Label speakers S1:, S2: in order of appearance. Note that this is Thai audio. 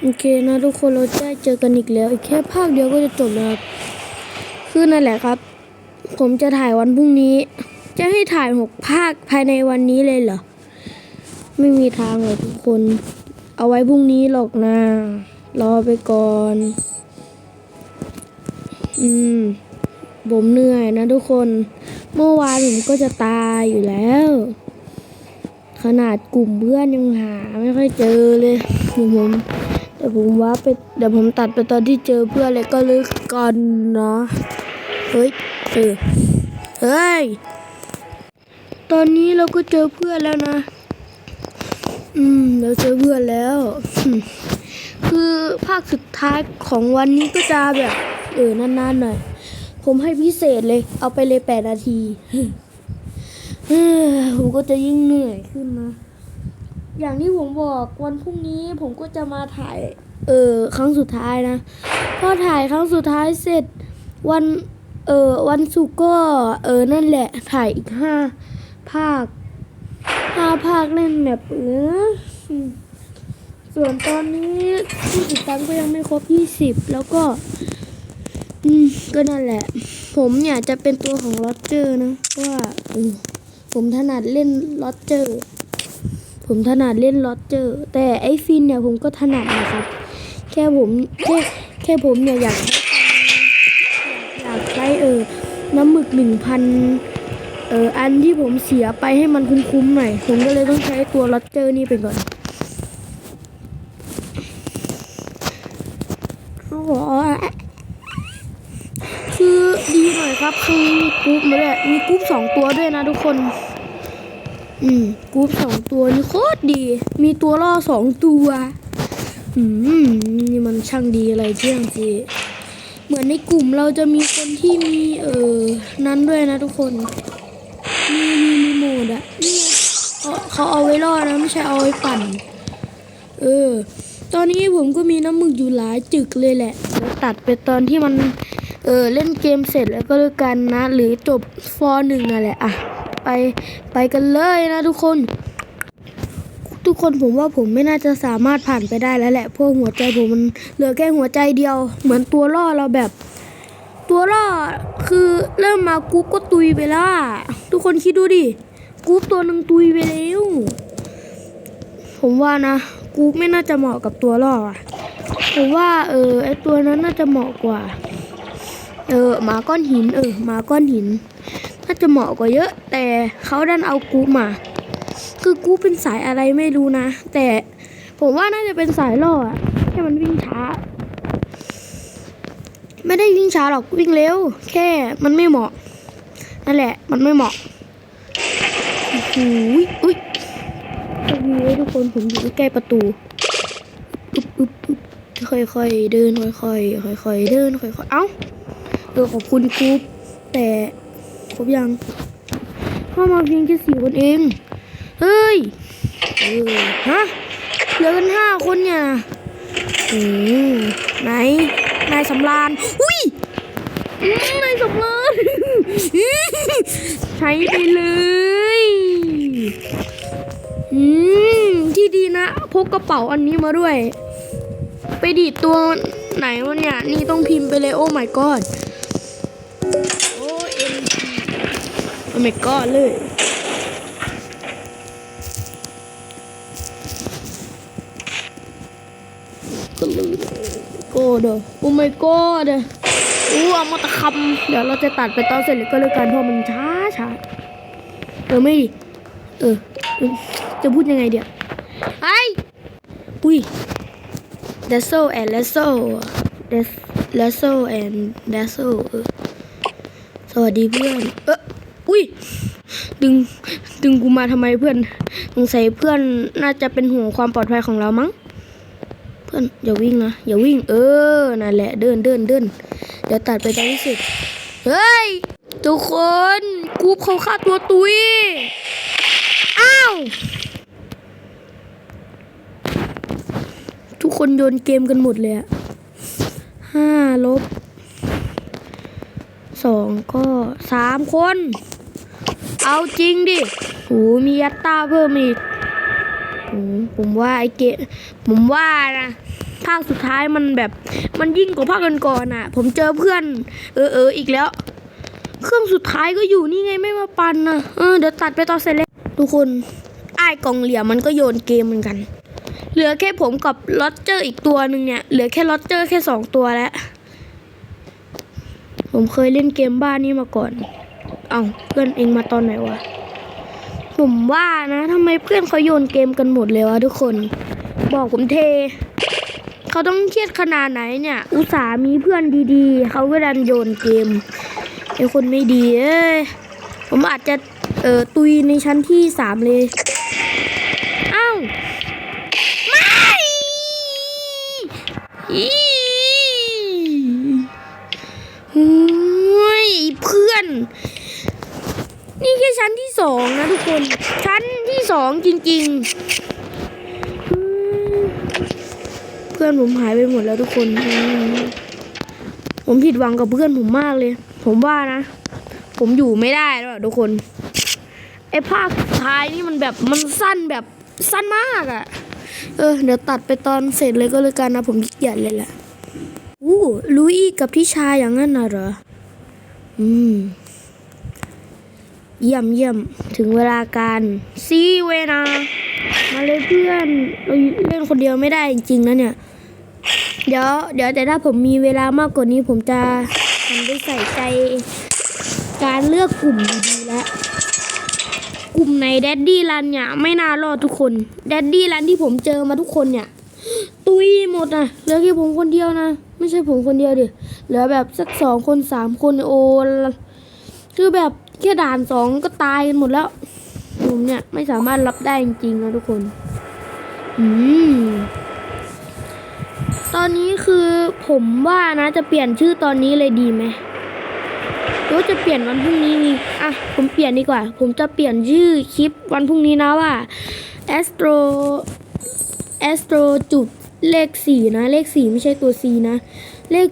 S1: โอเคนะทุกคนเราได้เจอกันอีกแล้วอีกแค่ภาคเดียวก็จะจบแล้วครับคือนั่นแหละครับ ผมจะถ่ายวันพรุ่งนี้ จะให้ถ่ายหกภาคภายในวันนี้เลยเหรอ ไม่มีทางเลยทุกคน เอาไว้พรุ่งนี้หรอกนะรอไปก่อน อืมผมเหนื่อยนะทุกคน เมื่อวานผมก็จะตายอยู่แล้ว ขนาดกลุ่มเพื่อนยังหาไม่ค่อยเจอเลยผม ดี๋ยวผมว่าไปเดี๋ยวผมตัดไปตอนที่เจอเพื่อนเลยก็เลิกกันนะเฮ้ยเออเฮ้ยตอนนี้เราก็เจอเพื่อนแล้วนะ อืมเราเจอเพื่อนแล้ว คือภาคสุดท้ายของวันนี้ก็จะแบบ เออนานๆหน่อย ผมให้พิเศษเลย เอาไปเลยแปดนาทีเฮ้ยผมก็จะยิ่งเหนื่อยขึ้นนะ อย่างที่ผมบอกวันพรุ่งนี้ผมก็จะมาถ่าย เออครั้งสุดท้ายนะพอถ่ายครั้งสุดท้ายเสร็จวันเออวันศุกร์ก็เออนั่นแหละถ่ายอีกห้าภาคห้าภาคเล่นแบบเอออืมส่วนตอนนี้ผู้ติดตามก็ยังไม่ครบยี่สิบแล้วก็ อืมก็นั่นแหละ ผมเนี่ยจะเป็นตัวของลอตเจอร์นะว่าออผมถนัดเล่นลอตเจอร์ ผมถนัดเล่นลอตเจอร์ แต่ไอฟินเนี่ยผมก็ถนัดนะครับ แค่ผมแค่แค่ผมเนี่ยอยากได้อยากได้เออน้ำหมึกหนึ่งพันเอออันที่ผมเสียไปให้มันคุ้มๆหน่อย ผมก็เลยต้องใช้ตัวลอตเจอร์นี่ไปก่อนโหคือดีหน่อยครับ คือกรุ๊ปมาด้วยมีกรุ๊ปสองตัวด้วยนะทุกคน อืมกรุ๊ปสองตัวนี่โคตรดี มีตัวล่อสองตัว อืมนี่มันช่างดีอะไรเที่ยงสิเหมือนในกลุ่มเราจะมีคนที่มีเออนั้นด้วยนะทุกคน มีมีรีโมทอะนี่เขาเขาเอาไว้ล่อนะไม่ใช่เอาไว้ปั่น เออ ตอนนี้ผมก็มีน้ำมึกอยู่หลายจึกเลยแหละเดี๋ยวตัดไปตอนที่มันเออเล่นเกมเสร็จแล้วก็แล้วกันนะ หรือจบฟอร์หนึ่งนั่นแหละอะไปไปกันเลยนะทุกคน คนผมว่าผมไม่น่าจะสามารถผ่านไปได้แล้วแหละเพราะหัวใจผมมันเหลือแค่หัวใจเดียว เหมือนตัวล่อเราแบบ ตัวล่อคือเริ่มมากู๊ปก็ตุยไปและทุกคนคิดดูดิกู๊ปตัวหนึ่งตุยไปแล้วผมว่านะกู๊ปไม่น่าจะเหมาะกับตัวล่ออะผมว่า เออไอตัวนั้นน่าจะเหมาะกว่า เออหมาก้อนหิน เออหมาก้อนหิน น่าจะเหมาะกว่าเยอะ แต่เขาดันเอากู๊ปมา คือกูเป็นสายอะไรไม่รู้นะ แต่ผมว่าน่าจะเป็นสายล่ออะแค่มันวิ่งช้า ไม่ได้วิ่งช้าหรอกวิ่งเร็ว แค่มันไม่เหมาะนั่นแหละ มันไม่เหมาะโอ้โหอุ้ยโอ้โหทุกคนผมอยู่ใกล้ประตูอึ๊บอึ๊บอึ๊บค่อยๆเดินค่อยๆค่อยๆเดินค่อยๆเอ้าเออขอบคุณกรุ๊ปแต่ครบยังเข้ามาเพียงแค่สี่คนเอง เฮ้ยฮะเหลือกันห้าคนเนี่ยนะโอ้ไหนนายสำรานอุ้ยนายสำรานใช้ไปเลยอืมที่ดีนะพกกระเป๋าอันนี้มาด้วย ไปดีดตัวไหนวะเนี่ย นี่ต้องพิมพ์ไปเลยโอ้ my god โอ้เอ็นโอ้ my god เลย ก็เลย โกเดโอ้ my god อู้เอามาตะคำเดี๋ยวเราจะตัดไปตอนเสร็จเลยก็เลยกันเพราะมันช้าช้าเออไม่ดิเออ จะพูดยังไงเดี๋ยวไออุ้ย Dazzle and Lasso Des Lasso and Dazzle เออสวัสดีเพื่อน เอออุ้ย ดึง ดึงกูมาทำไมเพื่อน สงสัยเพื่อนน่าจะเป็นห่วงความปลอดภัยของเรามั้ง พื่อนอย่าวิ่งนะอย่าวิ่งเออนั่นแหละเดินเดินเดินเดี๋ยวตัดไปตอนที่สุดเฮ้ยทุกคนกูเขาฆ่าตัวตุยอ้าวทุกคนโยนเกมกันหมดเลยอะห้าลบสองก็สามคน เอาจริงดิโหมียัตตาเพิ่มอีกผมว่าไอเกมผมว่านะ ภาคสุดท้ายมันแบบมันยิ่งกว่าภาคก่อนๆอะ ผมเจอเพื่อน เออเอออีกแล้ว เครื่องสุดท้ายก็อยู่นี่ไงไม่มาปันนะเออเดี๋ยวตัดไปตอนเสร็จแล้วทุกคนไอ้กองเหลี่ยมมันก็โยนเกมเหมือนกัน เหลือแค่ผมกับลอตเจอร์อีกตัวหนึ่งเนี่ยเหลือแค่ลอตเจอร์แค่สองตัวแล้วผมเคยเล่นเกมบ้านนี้มาก่อน เอ้าเพื่อนเองมาตอนไหนวะ ผมว่านะทำไมเพื่อนเขาโยนเกมกันหมดเลยวะทุกคน บอกผมเท เขาต้องเครียดขนาดไหนเนี่ย อุตส่าห์มีเพื่อนดีๆ เขาก็ดันโยนเกมไอ้คนไม่ดีเอ้ยผมอาจจะเออตุยในชั้นที่สามเลยเอ้าไม่อีโอ้ยเพื่อน นี่แค่ชั้นที่สองนะทุกคน ชั้นที่สองจริง ๆอืมเพื่อนผมหายไปหมดแล้วทุกคน ผมผิดหวังกับเพื่อนผมมากเลย ผมว่านะ ผมอยู่ไม่ได้แล้วอะทุกคน ไอ้ภาคท้ายนี่มันแบบมันสั้นแบบสั้นมากอะ่ะ เออ เดี๋ยวตัดไปตอนเสร็จเลยก็เลยกันนะ ผมขี้เกียจเลยแหละอู้ลุยกับพี่ชายอย่างนั้นน่ะเหรอ อืม เยี่ยมเยี่ยมถึงเวลาการซีเวนามาเลยเพื่อนเราเล่นคนเดียวไม่ได้จริงๆนะเนี่ย เดี๋ยวเดี๋ยวแต่ถ้าผมมีเวลามากกว่านี้ผมจะทำได้ใส่ใจ การเลือกกลุ่มดีๆแล้วกลุ่มในแดดดี้รันเนี่ยไม่น่ารอดทุกคนแดดดี้รันที่ผมเจอมาทุกคนเนี่ย ตุยหมดนะเหลือแค่ผมคนเดียวนะไม่ใช่ผมคนเดียวดิเหลือแบบสักสองคนสามคนโอคือแบบแค่ด่านสองก็ตายกันหมดแล้วผมเนี่ยไม่สามารถรับได้จริงๆนะทุกคน อืม ตอนนี้คือผมว่านะจะเปลี่ยนชื่อตอนนี้เลยดีไหมหรือว่าจะเปลี่ยนวันพรุ่งนี้ดีอะผมเปลี่ยนดีกว่า ผมจะเปลี่ยนชื่อคลิปวันพรุ่งนี้นะว่า astro astro จุดเลขสี่นะ เลขสี่ไม่ใช่ตัว C นะ เลข